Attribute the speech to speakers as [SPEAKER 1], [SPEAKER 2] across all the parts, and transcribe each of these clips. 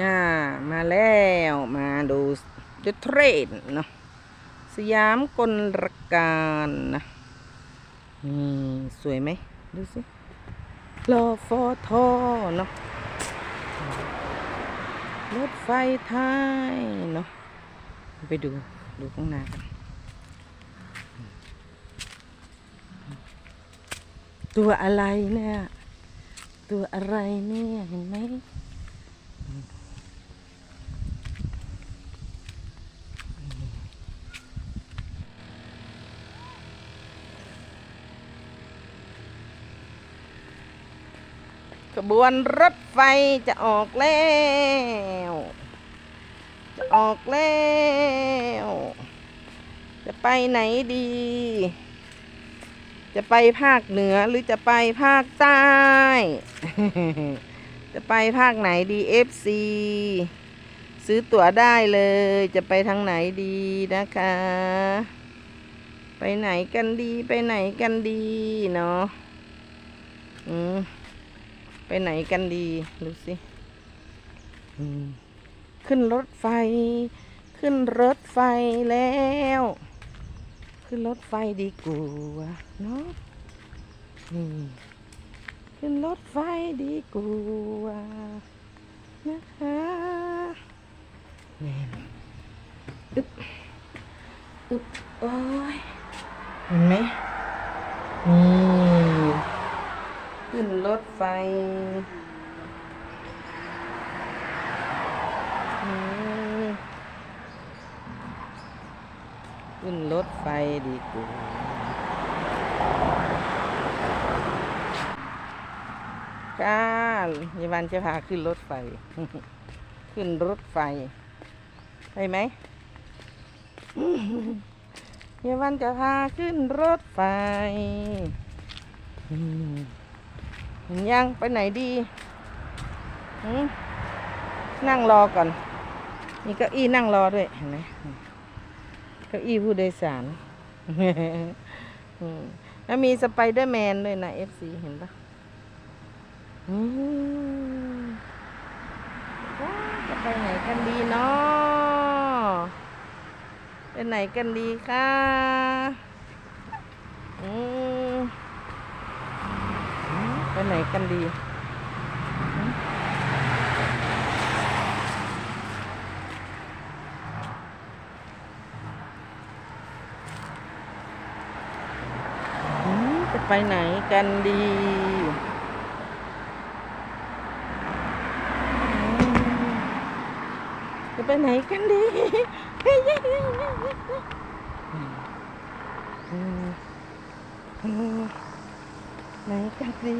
[SPEAKER 1] อ่ามาแล้วมาดูดูเทรนเนาะสยามกลรการนะนี่สวยไหมดูสิรอฟอทอเนาะรถไฟไทยเนาะไปดูดูข้างหน้ากันตัวอะไรเนี่ย ตัวอะไรเนี่ย เห็นไหม ขบวนรถไฟจะออกแล้ว จะออกแล้ว จะไปไหนดี จะไปภาคเหนือหรือจะไปภาคใต้ จะไปภาคไหนดี FC ซื้อตั๋วได้เลย จะไปทางไหนดีนะคะ ไปไหนกันดี ไปไหนกันดีเนาะ อืม ไปไหนกันดี ดูสิอืมขึ้นรถไฟ ขึ้นรถไฟแล้ว ขึ้นรถไฟดีกว่าเนาะนี่ขึ้นรถไฟดีกว่านะคะนี่อึ๊บอึ๊บโอ้ยเห็นไหมนี่ ขึ้นรถไฟขึ้นรถไฟดีกว่าก้านยายวันจะพาขึ้นรถไฟ ขึ้นรถไฟไปไหมยายวันจะพาขึ้นรถไฟ ยังไปไหนดีนั่งรอก่อน มีเก้าอี้นั่งรอด้วยเห็นไหมเก้าอี้ผู้โดยสารแล้วมีสไปเดอร์แมนด้วยนะเอฟซีเห็นปะจะไปไหนกันดีเนาะไปไหนกันดีคะอืม ไปไหนกันดี จะไปไหนกันดีจะไปไหนกันดีอืมอืม ไหนกันดี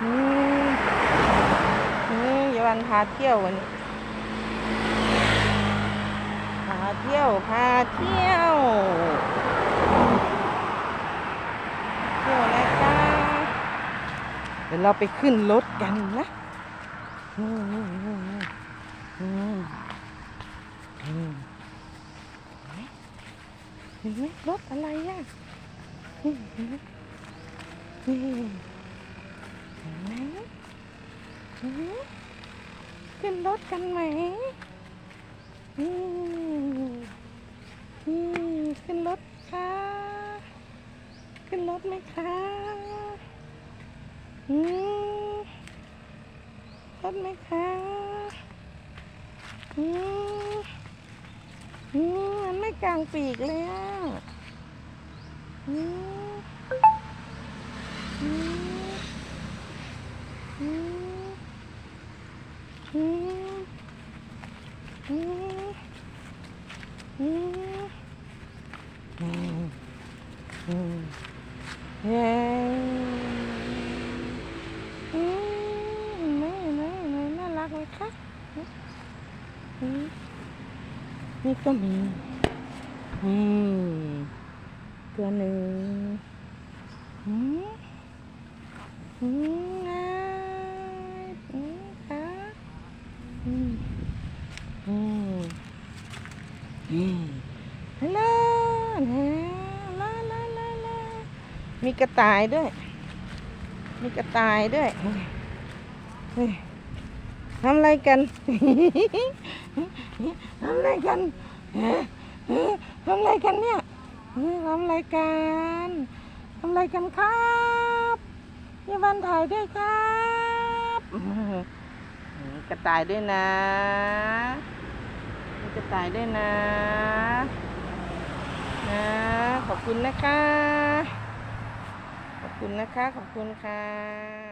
[SPEAKER 1] อืมนี่ยาวันพาเที่ยววันนี้พาเที่ยวพาเที่ยวเที่ยวนะคะเดี๋ยวเราไปขึ้นรถกันนะเห็นไหมรถอะไรอะนี่เห็นไหม นี่เห็นไหมขึ้นรถกันไหมนี่นี่ขึ้นรถค่ะ ขึ้นรถไหมคะอืมรถไหมคะอืมอืมมันไม่กลางปีกเลยอะอืม เย้อืมไม่ไม่ไม่น่ารักไหมคะนี่ก็มีอืมตัวหนึ่งอืม มไงอืมค่ะอืมอืมอืมฮัลโหลลาลาลาลามีกระต่ายด้วย มีกระต่ายด้วยเฮ้ทำอะไรกันทำอะไรกันฮะฮะทำอะไรกันเนี่ยฮะทำอะไรกันทำอะไรกันครับ พี่วันถ่ายด้วยครับกระต่ายด้วยนะกระต่ายด้วยนะนะขอบคุณนะคะ ขอบคุณนะคะ ขอบคุณค่ะ